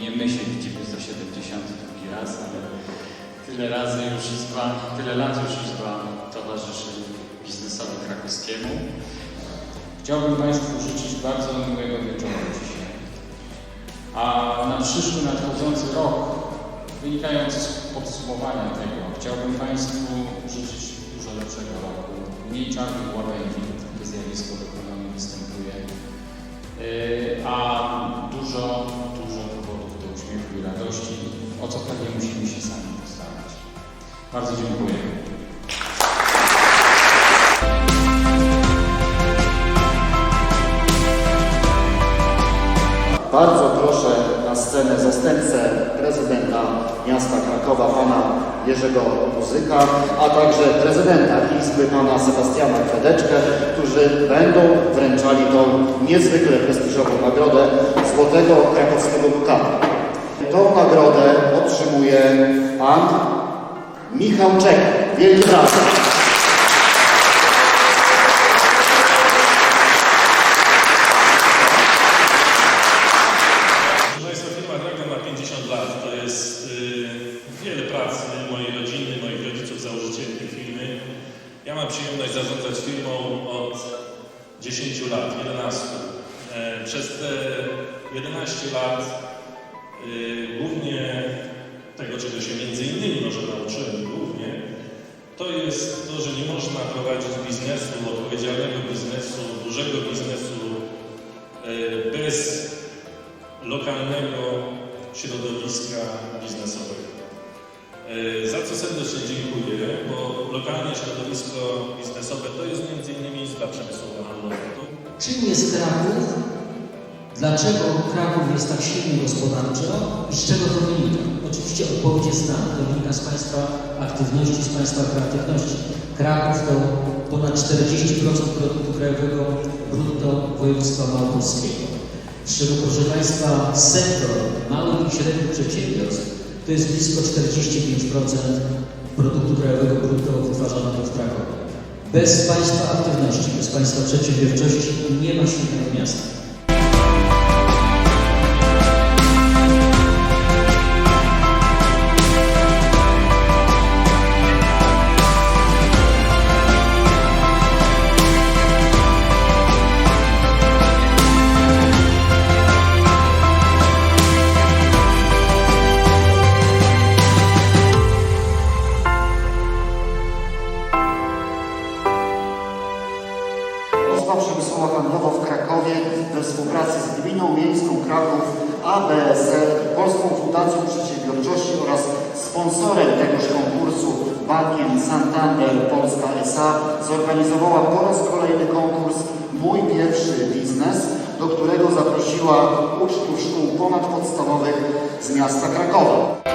nie myśleć 972 raz, ale tyle razy już Izba, tyle lat już Izba towarzyszy biznesowi krakowskiemu. Chciałbym Państwu życzyć bardzo miłego wieczoru dzisiaj. A na przyszły nadchodzący rok, wynikający z podsumowania tego, chciałbym Państwu życzyć dużo lepszego roku, mniej czarnych łabędzi, takie zjawisko w ekonomii występuje, y, a dużo, dużo uśmiechu i radości, o co pewnie musimy się sami postarać. Bardzo dziękuję. Bardzo proszę na scenę zastępcę prezydenta miasta Krakowa, pana Jerzego Muzyka, a także prezydenta Izby, pana Sebastiana Kredeczkę, którzy będą wręczali tą niezwykle prestiżową nagrodę Złotego Krakowskiego Dukatu. Tą nagrodę otrzymuje pan Michał Czek. Wielkie brawa. Proszę Państwa, firma Dragon ma 50 lat. To jest wiele pracy mojej rodziny, moich rodziców, założycieli tej firmy. Ja mam przyjemność zarządzać firmą od 10 lat, 11. E, przez te 11 lat głównie tego, czego się między innymi może nauczyłem głównie, to jest to, że nie można prowadzić biznesu, odpowiedzialnego biznesu, dużego biznesu e, bez lokalnego środowiska biznesowego. E, Za co serdecznie dziękuję, bo lokalne środowisko biznesowe to jest innymi Izba Przemysłowa Handlowa. Czym jest Kraków? Dlaczego Kraków jest tak silny gospodarczo i z czego to wynika? Oczywiście odpowiedź jest znana. To wynika z Państwa aktywności, z Państwa kreatywności. Kraków to ponad 40% produktu krajowego brutto województwa małopolskiego. Z czego, proszę Państwa, sektor małych i średnich przedsiębiorstw to jest blisko 45% produktu krajowego brutto wytwarzanego w Krakowie. Bez Państwa aktywności, bez Państwa przedsiębiorczości nie ma silnego miasta. Współpracy z Gminą Miejską Kraków, ABSL, Polską Fundacją Przedsiębiorczości oraz sponsorem tegoż konkursu Bankiem Santander Polska S.A. zorganizowała po raz kolejny konkurs Mój Pierwszy Biznes, do którego zaprosiła uczniów szkół ponadpodstawowych z miasta Krakowa.